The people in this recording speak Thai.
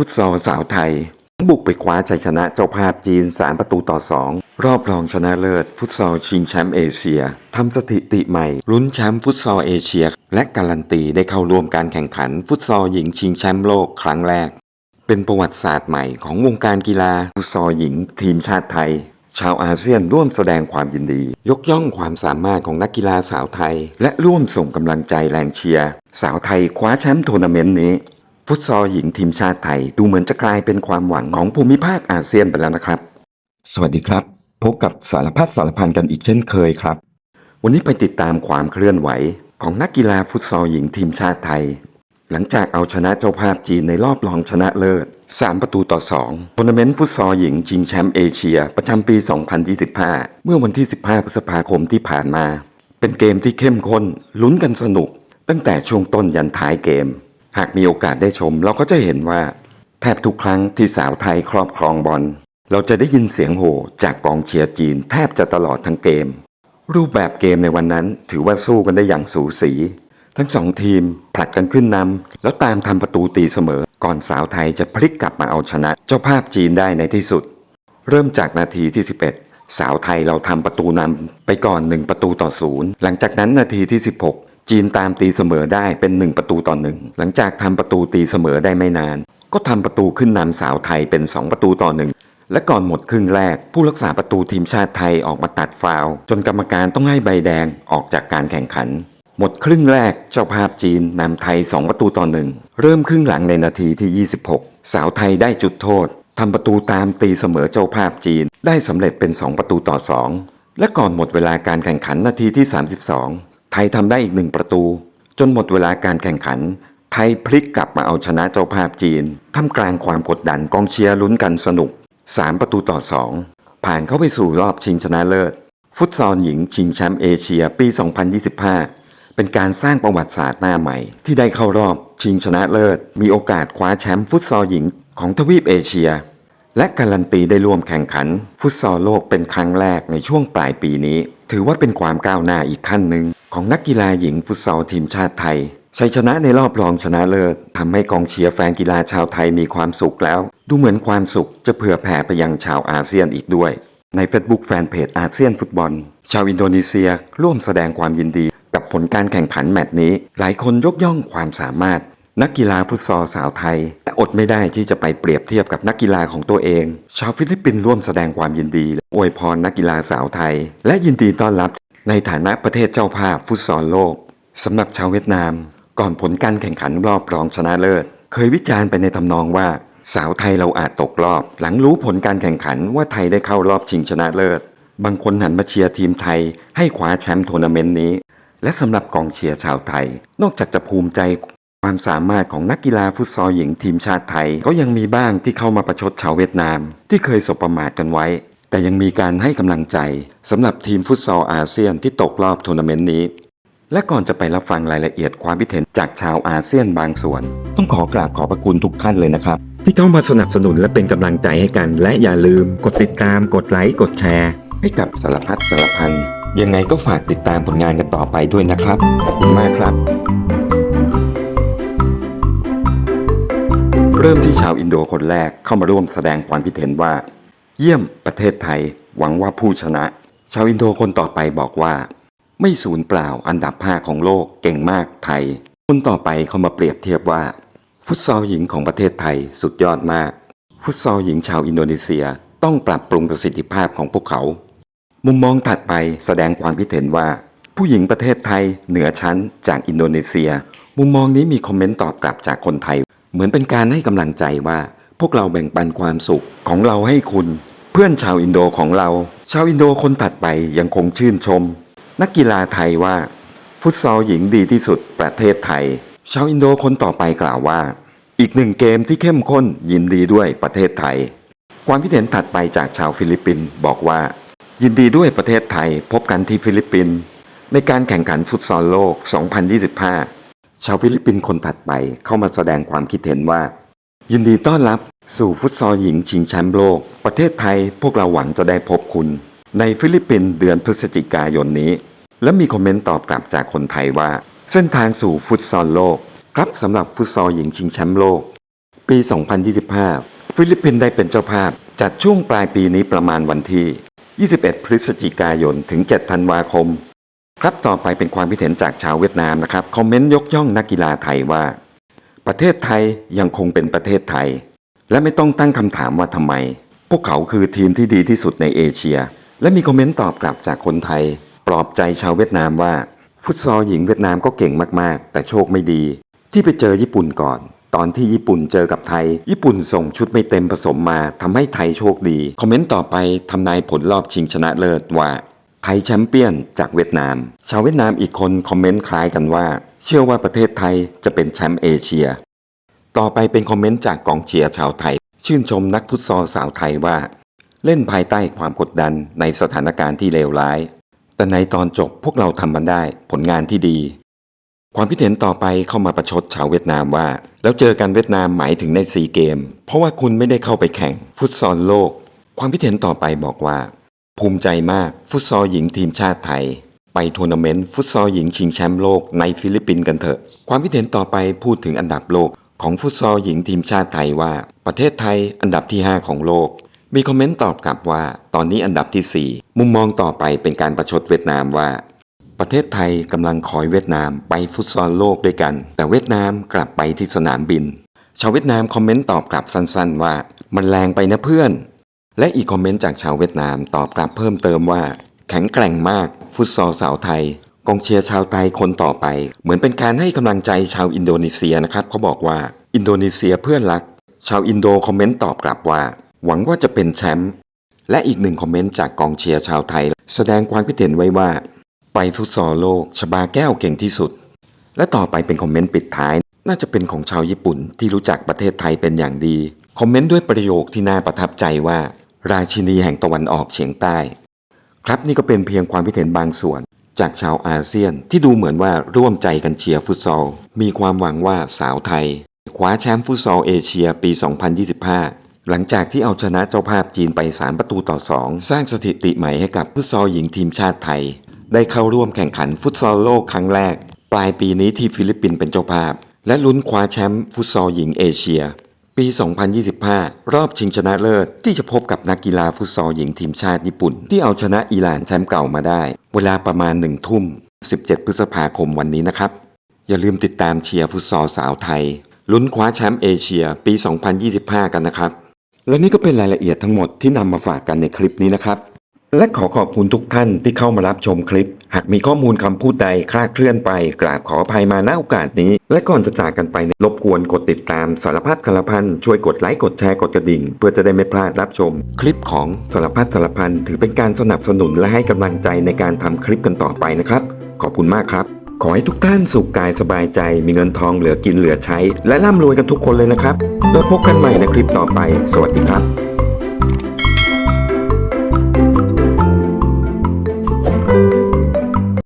ฟุตซอลสาวไทย บุกไปคว้าชัยชนะเจ้าภาพจีน 3 ประตูต่อ 2 รอบรองชนะเลิศ ฟุตซอลชิงแชมป์เอเชียทำสถิติใหม่ลุ้นแชมป์ฟุตซอลเอเชีย และการันตีได้เข้าร่วมการแข่งขันฟุตซอลหญิงชิงแชมป์โลกครั้งแรก เป็นประวัติศาสตร์ใหม่ของวงการกีฬาฟุตซอลหญิง ทีมชาติไทย ชาวอาเซียนร่วมแสดงความยินดี ยกย่องความสามารถของนักกีฬาสาวไทย และร่วมส่งกำลังใจแรงเชียร์สาวไทยคว้าแชมป์ทัวร์นาเมนต์นี้ ฟุตซอลหญิงทีมชาติไทย ดูเหมือนจะกลายเป็นความหวังของภูมิภาคอาเซียนไปแล้วนะครับ สวัสดีครับ พบกับสารพัดสารพันกันอีกเช่นเคยครับ วันนี้ไปติดตามความเคลื่อนไหว ของนักกีฬาฟุตซอลหญิงทีมชาติไทย หลังจากเอาชนะเจ้าภาพจีนในรอบรองชนะเลิศ 3 ประตูต่อ2ทัวร์นาเมนต์ฟุตซอลหญิงชิงแชมป์เอเชีย ประจำปี 2025 เมื่อวันที่ 15 พฤษภาคมที่ผ่านมา เป็นเกมที่เข้มข้นลุ้นกันสนุก ตั้งแต่ช่วงต้นยันท้ายเกม หากมีโอกาสได้ชม เราก็จะเห็นว่า แทบทุกครั้งที่สาวไทยครอบครองบอลเราจะได้ยินเสียงโห่จากกองเชียร์จีนแทบจะตลอดทั้งเกม รูปแบบเกมในวันนั้นถือว่าสู้กันได้อย่างสูสี ทั้งสองทีมผลัดกันขึ้นนำแล้วตามทำประตูตีเสมอ ก่อนสาวไทยจะพลิกกลับมาเอาชนะ เจ้าภาพจีนได้ในที่สุด เริ่มจากนาทีที่ 11 สาวไทยเราทำประตูนำไปก่อน 1 ประตูต่อศูนย์หลังจากนั้นนาทีที่ 16 จีนตามตีเสมอได้เป็น 1 ประตูต่อหนึ่งหลังจากทำประตูตีเสมอได้ไม่นาน ก็ทำประตูขึ้นนำสาวไทยเป็น 2 ประตูต่อหนึ่งและก่อนหมดครึ่งแรก ผู้รักษาประตูทีมชาติไทยออกมาตัดฟาวจนกรรมการต้องให้ใบแดงออกจากการแข่งขัน หมดครึ่งแรกเจ้าภาพจีนนำไทย 2 ประตูต่อหนึ่งเริ่มครึ่งหลังในนาทีที่ 26 สาวไทยได้จุดโทษทำประตูตามตีเสมอเจ้าภาพจีน ได้สำเร็จเป็น 2 ประตูต่อ 2 และก่อนหมดเวลาการแข่งขันนาทีที่ 32 ทยทำได้อีกหนึ่งประตู จนหมดเวลาการแข่งขัน ไทยพลิกกลับมาเอาชนะเจ้าภาพจีน ท่ามกลางความกดดันกองเชียร์ลุ้นกันสนุก 3 ประตูต่อ 2 ผ่านเข้าไปสู่รอบชิงชนะเลิศ ฟุตซอลหญิงชิงแชมป์เอเชียปี 2025 เป็นการสร้างประวัติศาสตร์หน้าใหม่ ที่ได้เข้ารอบชิงชนะเลิศ มีโอกาสคว้าแชมป์ฟุตซอลหญิงของทวีปเอเชีย และการันตีได้ร่วมแข่งขัน ฟุตซอลโลกเป็นครั้งแรกในช่วงปลายปีนี้ ถือว่าเป็นความก้าวหน้าอีกขั้นหนึ่ง ของนักกีฬาหญิงฟุตซอลทีมชาติไทยชัยชนะในรอบรองชนะเลิศทำให้กองเชียร์แฟนกีฬาชาวไทยมีความสุขแล้ว ดูเหมือนความสุขจะเผื่อแผ่ไปยังชาวอาเซียนอีกด้วย ใน Facebook แฟนเพจอาเซียนฟุตบอล ชาวอินโดนีเซียร่วมแสดงความยินดี กับผลการแข่งขันแมตช์นี้ หลายคนยกย่องความสามารถ นักกีฬาฟุตซอลสาวไทยและอดไม่ได้ที่จะไปเปรียบเทียบกับนักกีฬาของตัวเอง ชาวฟิลิปปินส์ร่วมแสดงความยินดีอวยพรนักกีฬาสาวไทย และยินดีต้อนรับ ในฐานะประเทศเจ้าภาพฟุตซอลโลกสำหรับชาวเวียดนาม ก่อนผลการแข่งขันรอบรองชนะเลิศ เคยวิจารณ์ไปในทำนองว่า สาวไทยเราอาจตกรอบ หลังรู้ผลการแข่งขันว่าไทยได้เข้ารอบชิงชนะเลิศ บางคนหันมาเชียร์ทีมไทย ให้คว้าแชมป์ทัวร์นาเมนต์นี้ และสำหรับกองเชียร์ชาวไทย นอกจากจะภูมิใจความสามารถของนักกีฬาฟุตซอลหญิงทีมชาติไทย ก็ยังมีบ้างที่เข้ามาประชดชาวเวียดนาม ที่เคยสบประมาทกันไว้ แต่ยังมีการให้กำลังใจสำหรับทีมฟุตซอลอาเซียนที่ตกรอบทัวร์นาเมนต์นี้ และก่อนจะไปรับฟังรายละเอียดความคิดเห็นจากชาวอาเซียนบางส่วน ต้องขอกราบขอบพระคุณทุกท่านเลยนะครับ ที่เข้ามาสนับสนุนและเป็นกำลังใจให้กัน และอย่าลืมกดติดตามกดไลค์กดแชร์ ให้กับสารพัดสารพันยังไงก็ฝากติดตามผลงานกันต่อไปด้วยนะครับขอบคุณมากครับ เริ่มที่ชาวอินโดคนแรกเข้ามาร่วมแสดงความคิดเห็นว่า เยี่ยมประเทศไทยหวังว่าผู้ชนะ ชาวอินโดคนต่อไปบอกว่า ไม่สูญเปล่าอันดับ5ของโลกเก่งมากไทย คนต่อไปเขามาเปรียบเทียบว่า ฟุตซอลหญิงของประเทศไทยสุดยอดมาก ฟุตซอลหญิงชาวอินโดนีเซียต้องปรับปรุงประสิทธิภาพของพวกเขา มุมมองถัดไปแสดงความคิดเห็นว่า ผู้หญิงประเทศไทยเหนือชั้นจากอินโดนีเซีย มุมมองนี้มีคอมเมนต์ตอบกลับจากคนไทย เหมือนเป็นการให้กำลังใจว่า พวกเราแบ่งปันความสุขของเราให้คุณ พื่อนชาวอินโดของเรา ชาวอินโดคนถัดไปยังคงชื่นชม นักกีฬาไทยว่า ฟุตซอลหญิงดีที่สุดประเทศไทย ชาวอินโดคนต่อไปกล่าวว่า อีกหนึ่งเกมที่เข้มข้นยินดีด้วยประเทศไทย ความคิดเห็นถัดไปจากชาวฟิลิปปินส์บอกว่า ยินดีด้วยประเทศไทยพบกันที่ฟิลิปปินส์ในการแข่งขันฟุตซอลโลก 2025 ชาวฟิลิปปินส์คนถัดไปเข้ามาแสดงความคิดเห็นว่า ยินดีต้อนรับ สู่ฟุตซอลหญิงชิงแชมป์โลก ประเทศไทยพวกเราหวังจะได้พบคุณ ในฟิลิปปินส์เดือนพฤศจิกายนนี้ และมีคอมเมนต์ตอบกลับจากคนไทยว่า เส้นทางสู่ฟุตซอลโลก ครับสำหรับฟุตซอลหญิงชิงแชมป์โลก ปี 2025 ฟิลิปปินส์ได้เป็นเจ้าภาพ จัดช่วงปลายปีนี้ประมาณวันที่ 21 พฤศจิกายนถึง 7 ธันวาคม ครับต่อไปเป็นความคิดเห็นจากชาวเวียดนามนะครับคอมเมนต์ยกย่องนักกีฬาไทยว่า ประเทศไทยยังคงเป็นประเทศไทย และไม่ต้องตั้งคำถามว่าทำไม พวกเขาคือทีมที่ดีที่สุดในเอเชีย และมีคอมเมนต์ตอบกลับจากคนไทย ปลอบใจชาวเวียดนามว่า ฟุตซอลหญิงเวียดนามก็เก่งมากๆ แต่โชคไม่ดี ที่ไปเจอญี่ปุ่นก่อน ตอนที่ญี่ปุ่นเจอกับไทย ญี่ปุ่นส่งชุดไม่เต็มผสมมาทำให้ไทยโชคดี คอมเมนต์ต่อไปทำนายผลรอบชิงชนะเลิศว่าไทยแชมเปี้ยนจากเวียดนาม ชาวเวียดนามอีกคนคอมเมนต์คล้ายกันว่า เชื่อว่าประเทศไทยจะเป็นแชมป์เอเชีย ต่อไปเป็นคอมเมนต์จากกองเชียร์ชาวไทย ชื่นชมนักฟุตซอลสาวไทยว่า เล่นภายใต้ความกดดันในสถานการณ์ที่เลวร้าย แต่ในตอนจบพวกเราทำมันได้ผลงานที่ดี ความคิดเห็นต่อไปเข้ามาประชดชาวเวียดนามว่า แล้วเจอกันเวียดนามหมายถึงในซีเกม เพราะว่าคุณไม่ได้เข้าไปแข่งฟุตซอลโลก ความคิดเห็นต่อไปบอกว่า ภูมิใจมากฟุตซอลหญิงทีมชาติไทยไปทัวร์นาเมนต์ฟุตซอลหญิงชิงแชมป์โลกในฟิลิปปินส์กันเถอะ ความคิดเห็นต่อไปพูดถึงอันดับโลก ของฟุตซอลหญิงทีมชาติไทยว่า ประเทศไทยอันดับที่ 5 ของโลก มีคอมเมนต์ตอบกลับว่า ตอนนี้อันดับทีสี่ 4 มุมมองต่อไปเป็นการประชดเวียดนามว่า ประเทศไทยกำลังคอยเวียดนามไปฟุตซอลโลกด้วยกัน แต่เวียดนามกลับไปที่สนามบิน ชาวเวียดนามคอมเมนต์ตอบกลับสั้นๆ ว่า มันแรงไปนะเพื่อน และอีกคอมเมนต์จากชาวเวียดนามตอบกลับเพิ่มเติมว่า แข็งแกร่งมากฟุตซอลสาวไทย กองเชียร์ชาวไทยคนต่อไป เหมือนเป็นการให้กำลังใจชาวอินโดนีเซียนะครับเขาบอกว่าอินโดนีเซียเพื่อนรัก ชาวอินโดคอมเมนต์ตอบกลับว่า หวังว่าจะเป็นแชมป์และอีกหนึ่งคอมเมนต์จากกองเชียร์ชาวไทย แสดงความคิดเห็นไว้ว่า ไปฟุตซอลโลกชบาแก้วเก่งที่สุด และต่อไปเป็นคอมเมนต์ปิดท้าย น่าจะเป็นของชาวญี่ปุ่นที่รู้จักประเทศไทยเป็นอย่างดีคอมเมนต์ด้วยประโยคที่น่าประทับใจว่า ราชินีแห่งตะวันออกเฉียงใต้ ครับนี่ก็เป็นเพียงความคิดเห็นบางส่วน จากชาวอาเซียนที่ดูเหมือนว่าร่วมใจกันเชียร์ฟุตซอล มีความหวังว่าสาวไทยคว้าแชมป์ฟุตซอลเอเชียปี 2025 หลังจากที่เอาชนะเจ้าภาพจีนไป 3 ประตูต่อ 2 สร้างสถิติใหม่ให้กับฟุตซอลหญิงทีมชาติไทย ได้เข้าร่วมแข่งขันฟุตซอลโลกครั้งแรก ปลายปีนี้ที่ฟิลิปปินส์เป็นเจ้าภาพ และลุ้นคว้าแชมป์ฟุตซอลหญิงเอเชีย ปี 2025 รอบชิงชนะเลิศที่จะพบกับนักกีฬาฟุตซอลหญิงทีมชาติญี่ปุ่น ที่เอาชนะอิหร่านแชมป์เก่ามาได้ เวลาประมาณหนึ่งทุ่ม 17 พฤษภาคมวันนี้นะครับ อย่าลืมติดตามเชียร์ฟุตซอลสาวไทย ลุ้นคว้าแชมป์เอเชียปี 2025 กันนะครับ และนี่ก็เป็นรายละเอียดทั้งหมดที่นำมาฝากกันในคลิปนี้นะครับ และขอขอบคุณทุกท่านที่เข้ามารับชมคลิป หากมีข้อมูลคำพูดใดคลาดเคลื่อนไป กราบขออภัยมาณโอกาสนี้ และก่อนจะจากกันไปรบกวนกดติดตามสารพัดสารพันช่วยกดไลค์กดแชร์กดกระดิ่ง เพื่อจะได้ไม่พลาดรับชม คลิปของสารพัดสารพันถือเป็นการสนับสนุนและให้กำลังใจในการทำคลิปกันต่อไปนะครับ ขอบคุณมากครับขอให้ทุกท่านสุขกายสบายใจ มีเงินทองเหลือกินเหลือใช้ และร่ำรวยกันทุกคนเลยนะครับ แล้วพบกันใหม่ในคลิปต่อไป สวัสดีครับ